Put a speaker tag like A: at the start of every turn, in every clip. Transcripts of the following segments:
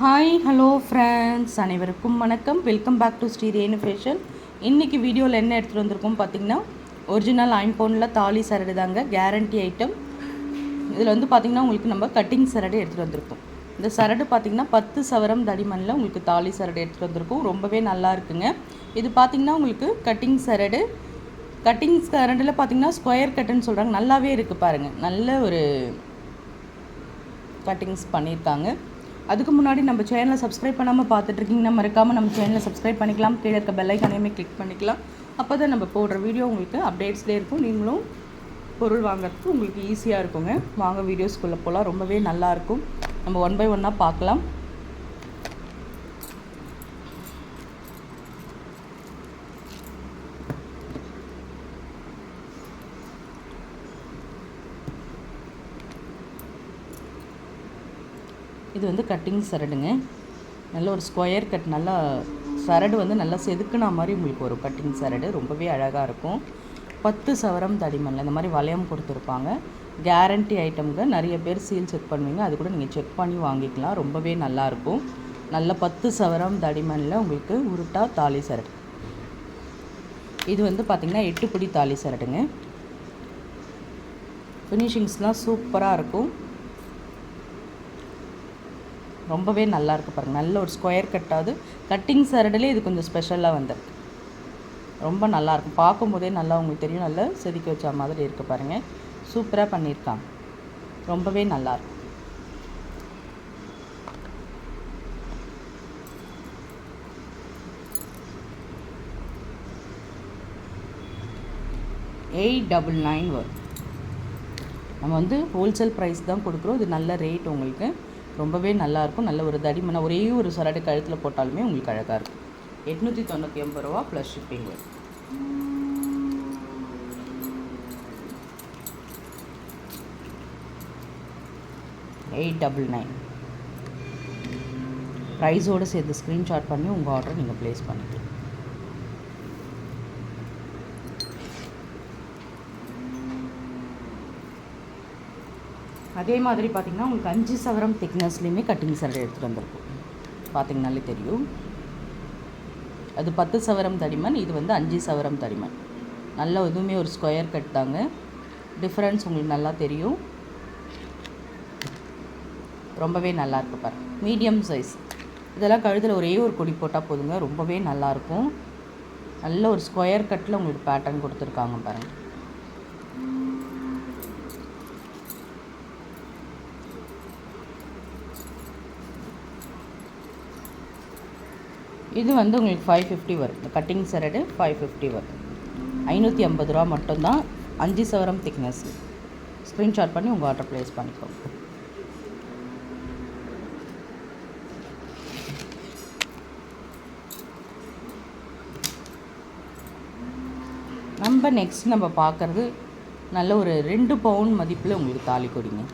A: Hi hello friends அனைவருக்கும் வணக்கம். Welcome back to Sri Renu fashion இன்றைக்கி வீடியோவில் என்ன எடுத்துகிட்டு வந்திருக்கோம் பார்த்தீங்கன்னா ஒரிஜினல் ஐம்பவுண்டில் தாலி சரடு தாங்க கேரண்டி ஐட்டம் இதில் வந்து பார்த்திங்கன்னா உங்களுக்கு நம்ம கட்டிங் சரடு எடுத்துகிட்டு வந்திருக்கோம். இந்த சரடு பார்த்திங்கன்னா பத்து சவரம் தடிமனில் உங்களுக்கு தாலி சரடு எடுத்துகிட்டு வந்திருக்கோம். ரொம்பவே நல்லா இருக்குங்க. இது பார்த்திங்கன்னா உங்களுக்கு கட்டிங் சரடு கட்டிங் சரடில் பார்த்திங்கன்னா ஸ்கொயர் கட்டுன்னு சொல்கிறாங்க நல்லாவே இருக்குது பாருங்கள் நல்ல ஒரு கட்டிங்ஸ் பண்ணியிருக்காங்க. அதுக்கு முன்னாடி நம்ம சேனலை சப்ஸ்கிரைப் பண்ணாமல் பார்த்துட்ருக்கீங்கன்னா மறக்காமல் நம்ம சேனலை சப்ஸ்கிரைப் பண்ணிக்கலாம். கீழே இருக்க பெல்லைக்கானையுமே கிளிக் பண்ணிக்கலாம். அப்போ தான் நம்ம போடுற வீடியோ உங்களுக்கு அப்டேட்ஸ்லேயே இருக்கும். நீங்களும் பொருள் வாங்குறதுக்கு உங்களுக்கு ஈஸியாக இருக்குங்க. வாங்க வீடியோஸ்குள்ளே போகலாம் ரொம்பவே நல்லாயிருக்கும் நம்ம ஒன் பை ஒன்னாக பார்க்கலாம். இது வந்து கட்டிங் சரடுங்க. நல்ல ஒரு ஸ்கொயர் கட் நல்லா சரடு வந்து நல்லா செதுக்குன மாதிரி உங்களுக்கு ஒரு கட்டிங் சரடு. ரொம்பவே அழகாக இருக்கும். பத்து சவரம் தடிமனில் இந்த மாதிரி வளையம் கொடுத்துருப்பாங்க. கேரண்டி ஐட்டம்ங்க நிறைய பேர் சீல் செக் பண்ணுவீங்க. அது கூட நீங்கள் செக் பண்ணி வாங்கிக்கலாம். ரொம்பவே நல்லாயிருக்கும் நல்ல பத்து சவரம் தடிமனில் உங்களுக்கு உருட்டா தாலி சரடு. இது வந்து பார்த்திங்கன்னா எட்டு பிடி தாலி சரடுங்க. ஃபினிஷிங்ஸ்லாம் சூப்பராக இருக்கும். ரொம்பவே நல்லாயிருக்கு பாருங்கள் நல்ல ஒரு ஸ்கொயர் கட்டாவது கட்டிங் சரடுலேயே இது கொஞ்சம் ஸ்பெஷலாக வந்திருக்கு. ரொம்ப நல்லாயிருக்கும் பார்க்கும்போதே நல்லா உங்களுக்கு தெரியும். நல்லா செதுக்கி வச்ச மாதிரி இருக்குது பாருங்கள் சூப்பராக பண்ணியிருக்காங்க. ரொம்பவே நல்லாயிருக்கும் எயிட் டபுள் நைன் வரும். நம்ம வந்து ஹோல்சேல் ப்ரைஸ் தான் கொடுக்குறோம். இது நல்ல ரேட் உங்களுக்கு. ரொம்பவே நல்லாயிருக்கும். நல்ல ஒரு தடிமனை ஒரே ஒரு சரடு கழுத்தில் போட்டாலுமே உங்களுக்கு அழகாக இருக்கும். எட்நூற்றி தொண்ணூற்றி எண்பது ரூபா ப்ளஸ் ஷிப்பிங் வரும் எயிட் டபுள் நைன் ப்ரைஸோடு சேர்த்து ஸ்க்ரீன்ஷாட் பண்ணி உங்கள் ஆர்டரை நீங்கள் ப்ளேஸ் பண்ணிக்கலாம். அதே மாதிரி பார்த்திங்கன்னா உங்களுக்கு அஞ்சு சவரம் திக்னஸ்லேயுமே கட்டிங் சரடு எடுத்துகிட்டு வந்திருக்கும். பார்த்திங்கனாலே தெரியும். அது பத்து சவரம் தடிமன் இது வந்து அஞ்சு சவரம் தடிமன். நல்ல இதுவுமே ஒரு ஸ்கொயர் கட் தாங்க. டிஃப்ரென்ஸ் உங்களுக்கு நல்லா தெரியும். ரொம்பவே நல்லா இருக்கு பாரு மீடியம் சைஸ் இதெல்லாம் கழுத்தில் ஒரே ஒரு கொடி போட்டால் போதுங்க. ரொம்பவே நல்லாயிருக்கும் நல்ல ஒரு ஸ்கொயர் கட்டில் உங்களுக்கு பேட்டர்ன் கொடுத்துருக்காங்க பாருங்கள் இது வந்து உங்களுக்கு ஃபைவ் ஃபிஃப்டி வரும். இந்த கட்டிங் சரடு ஃபைவ் ஃபிஃப்டி வரும். ஐநூற்றி ஐம்பது ரூபா மட்டும்தான். அஞ்சு சவரம் திக்னஸ் ஸ்க்ரீன்ஷாட் பண்ணி உங்கள் ஆர்டர் ப்ளேஸ் பண்ணிக்கோங்க. நம்ம நெக்ஸ்ட் நம்ம பார்க்குறது நல்ல ஒரு ரெண்டு பவுன் மதிப்பில் உங்களுக்கு தாலி கொடிங்க.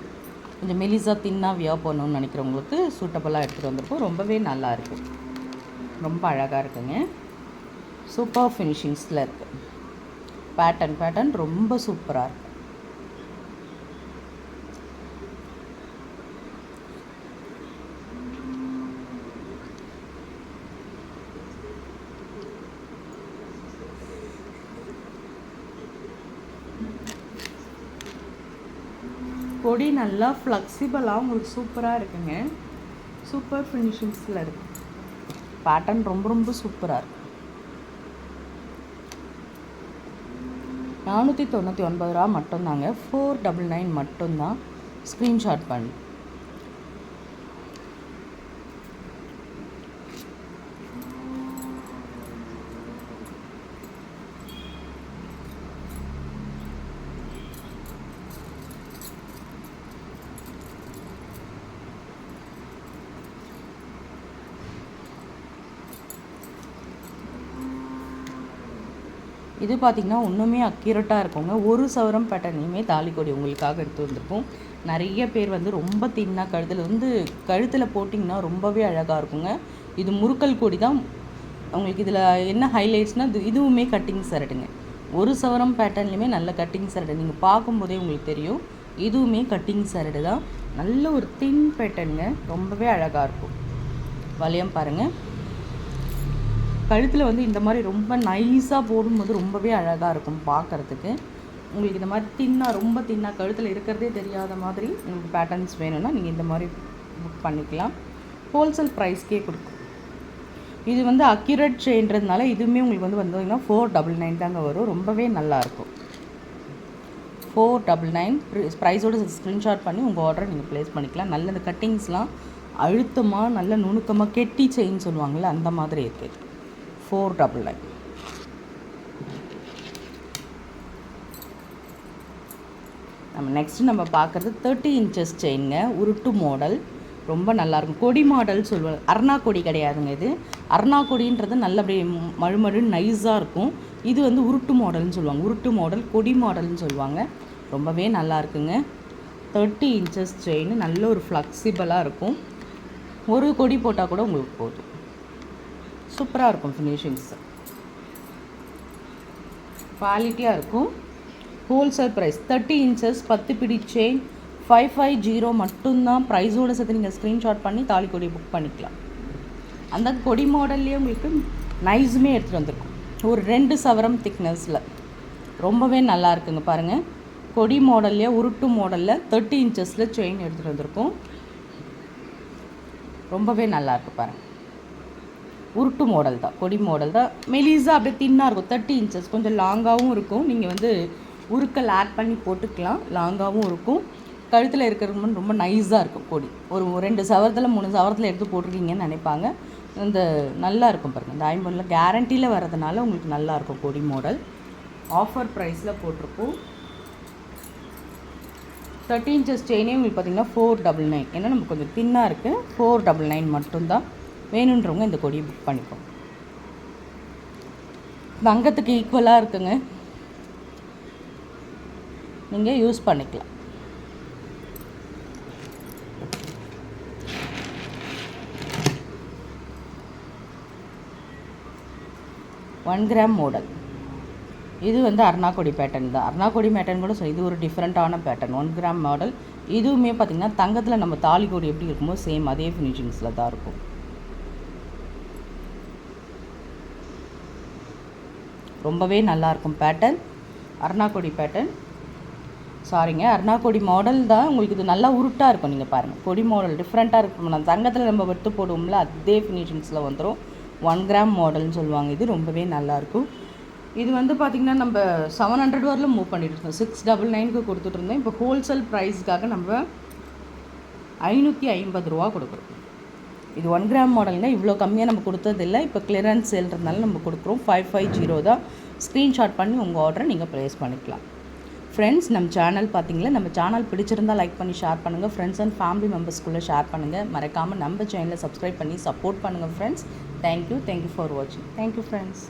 A: கொஞ்சம் மெலிசாக தின்னாக வியா போகணுன்னு நினைக்கிறவங்களுக்கு சூட்டபுளாக எடுத்துகிட்டு வந்திருக்கோம். ரொம்பவே நல்லா இருக்குது ரொம்ப அழகாக இருக்குங்க. சூப்பர் ஃபினிஷிங்ஸில் இருக்குது பேட்டர்ன் பேட்டர்ன் ரொம்ப சூப்பராக இருக்குது கொடி நல்லா ஃப்ளெக்சிபிளாக உங்களுக்கு சூப்பராக இருக்குங்க. சூப்பர் ஃபினிஷிங்ஸில் இருக்குது பேட்டர்ன் ரொம்ப ரொம்ப சூப்பராக இருக்குது நானூற்றி தொண்ணூற்றி ஒன்பது ரூபா மட்டும்தாங்க. ஃபோர் டபுள் நைன் மட்டும்தான். ஸ்க்ரீன்ஷாட் பண்ணி. இது பார்த்திங்கன்னா இன்னுமே அக்யூரேட்டாக இருக்குங்க. ஒரு சவரம் பேட்டர்னையுமே தாலிக்கொடி உங்களுக்காக எடுத்து வந்திருக்கும் நிறைய பேர் வந்து ரொம்ப தின்னாக கழுத்தில் வந்து கழுத்தில் போட்டிங்கன்னா ரொம்பவே அழகாக இருக்குங்க. இது முறுக்கல் கொடி தான். உங்களுக்கு இதில் என்ன ஹைலைட்ஸ்னால் இது இதுவுமே கட்டிங் சரடுங்க ஒரு சவரம் பேட்டர்ன்லையுமே நல்ல கட்டிங் சரடு நீங்கள் பார்க்கும்போதே உங்களுக்கு தெரியும். இதுவுமே கட்டிங் சரடு தான். நல்ல ஒரு தின் பேட்டர்னுங்க ரொம்பவே அழகாக இருக்கும். வளையம் பாருங்கள் கழுத்தில் வந்து இந்த மாதிரி ரொம்ப நைஸாக போடும்போது ரொம்பவே அழகாக இருக்கும் பார்க்குறதுக்கு உங்களுக்கு இந்த மாதிரி தின்னாக ரொம்ப தின்னாக கழுத்தில் இருக்கிறதே தெரியாத மாதிரி உங்களுக்கு பேட்டர்ன்ஸ் வேணும்னா நீங்கள் இந்த மாதிரி புக் பண்ணிக்கலாம். ஹோல்சேல் ப்ரைஸ்க்கே கொடுக்கும். இது வந்து அக்யூரேட் செயின்றதுனால இதுவுமே உங்களுக்கு வந்து வந்தீங்கன்னா ஃபோர் டபுள் நைன் தாங்க வரும். ரொம்பவே நல்லாயிருக்கும் ஃபோர் டபுள் நைன் ப்ரைஸோட ஸ்க்ரீன்ஷாட் பண்ணி உங்கள் ஆர்டரை நீங்கள் ப்ளேஸ் பண்ணிக்கலாம். நல்ல இந்த கட்டிங்ஸ்லாம் அழுத்தமாக நல்ல நுணுக்கமாக கெட்டி செயின் சொல்லுவாங்கள்ல அந்த மாதிரி இருக்குது ஃபோர் டபுள் நைன் நம்ம நெக்ஸ்ட்டு நம்ம பார்க்குறது தேர்ட்டி இன்ச்சஸ் செயின்ங்க உருட்டு மாடல் ரொம்ப நல்லாயிருக்கும். கொடி மாடல் சொல்லுவாங்க. அருணா கொடி கிடையாதுங்க இது. அருணா கொடின்றது நல்ல அப்படியே மழுமழு நைஸாக இருக்கும். இது வந்து உருட்டு மாடல்னு சொல்லுவாங்க. உருட்டு மாடல் கொடி மாடல்னு சொல்லுவாங்க. ரொம்பவே நல்லா இருக்குங்க தேர்ட்டி இன்ச்சஸ் செயின் நல்ல ஒரு ஃப்ளெக்சிபிளாக இருக்கும். ஒரு கொடி போட்டால் கூட உங்களுக்கு போதும். சூப்பராக இருக்கும் ஃபினிஷிங்ஸ் குவாலிட்டியாக இருக்கும். ஹோல்சேல் ப்ரைஸ் தேர்ட்டி இன்ச்சஸ் பத்து பிடி செயின் ஃபைவ் ஃபைவ் ஜீரோ மட்டும்தான். ப்ரைஸோடு சேர்த்து நீங்கள் ஸ்க்ரீன்ஷாட் பண்ணி தாலி கொடி புக் பண்ணிக்கலாம். அந்த கொடி மாடல்லையே உங்களுக்கு நைஸுமே எடுத்துகிட்டு வந்திருக்கும். ஒரு ரெண்டு சவரம் திக்னஸில் ரொம்பவே நல்லா இருக்குங்க பாருங்கள் கொடி மாடல்லையே உருட்டு மாடலில் தேர்ட்டி இன்ச்சஸில் செயின் எடுத்துகிட்டு வந்திருக்கும். ரொம்பவே நல்லா பாருங்கள் உருட்டு மாடல் தான். கொடி மாடல் தான். மெலிஸாக அப்படியே தின்னாக இருக்கும். தேர்ட்டி இன்ச்சஸ் கொஞ்சம் லாங்காகவும் இருக்கும். நீங்கள் வந்து உருக்கல் ஆட் பண்ணி போட்டுக்கலாம். லாங்காகவும் இருக்கும். கழுத்தில் இருக்கிறது ரொம்ப நைஸாக இருக்கும் கொடி. ஒரு ரெண்டு சவரத்தில் மூணு சவரத்தில் எடுத்து போட்டிருக்கீங்கன்னு நினைப்பாங்க. இந்த நல்லா இருக்கும் பாருங்கள் இந்த ஐம்பொன்னில் கேரண்டியில் வரதுனால உங்களுக்கு நல்லா இருக்கும் கொடி மாடல் ஆஃபர் ப்ரைஸில் போட்டிருக்கோம் தேர்ட்டி இன்ச்சஸ் செயினே உங்களுக்கு பார்த்தீங்கன்னா ஃபோர் டபுள் நைன் ஏன்னா நமக்கு கொஞ்சம் தின்னாக இருக்குது ஃபோர் டபுள் நைன் மட்டும்தான். வேணுன்றவங்க இந்த கொடியை புக் பண்ணிப்போம் தங்கத்துக்கு ஈக்குவலாக இருக்குங்க. நீங்கள் யூஸ் பண்ணிக்கலாம். ஒன் கிராம் மாடல் இது வந்து அருணாக்கொடி பேட்டர்ன் தான். அருணாக்கொடி பேட்டர்ன் கூட இது ஒரு டிஃப்ரெண்ட்டான பேட்டர்ன் ஒன் கிராம் மாடல் இதுவுமே பார்த்திங்கன்னா தங்கத்தில் நம்ம தாலி கொடி எப்படி இருக்குமோ சேம் அதே ஃபினிஷிங்ஸில் தான் இருக்கும். ரொம்பவே நல்லாயிருக்கும் பேட்டர்ன் அருணாக்கொடி பேட்டர்ன் சாரிங்க அருணாக்கொடி மாடல் தான் உங்களுக்கு இது நல்லா உருட்டாக இருக்கும் நீங்கள் பாருங்கள் கொடி மாடல் டிஃப்ரெண்ட்டாக இருக்கும். நான் தங்கத்தில் நம்ம வெட்டு போடுவோம்ல அதே ஃபினிஷிங்ஸில் வந்துடும் ஒன் கிராம் மாடல்னு சொல்லுவாங்க. இது ரொம்பவே நல்லாயிருக்கும். இது வந்து பார்த்திங்கன்னா நம்ம செவன் ஹண்ட்ரட் வரலும் மூவ் பண்ணிட்டு இருந்தோம். சிக்ஸ் டபுள் நைனுக்கு கொடுத்துட்ருந்தோம் இப்போ ஹோல்சேல் ப்ரைஸ்க்காக நம்ம ஐநூற்றி ஐம்பது ரூபா கொடுக்குறோம். இது ஒன் கிராம் மாடலுங்க இவ்வளோ கம்மியாக நம்ம கொடுத்ததில்லை. இப்போ கிளியரன்ஸ் சேல்ன்றதுனால நம்ம கொடுக்குறோம். ஃபைவ் ஃபைவ் ஜீரோ தான். ஸ்க்ரீன்ஷாட் பண்ணி உங்கள் ஆர்டரை நீங்கள் ப்ளேஸ் பண்ணிக்கலாம். ஃப்ரெண்ட்ஸ் நம்ம சேனல் பார்த்தீங்களா? நம்ம சேனல் பிடிச்சிருந்தால் லைக் பண்ணி ஷேர் பண்ணுங்கள் ஃப்ரெண்ட்ஸ் அண்ட் ஃபேமிலி மெம்பர்ஸ்குள்ளே ஷேர் பண்ணுங்கள் மறக்காமல் நம்ம சேனலை சப்ஸ்கிரைப் பண்ணி சப்போர்ட் பண்ணுங்கள் friends thank you thank you for வாட்சிங் தேங்க்யூ ஃப்ரெண்ட்ஸ்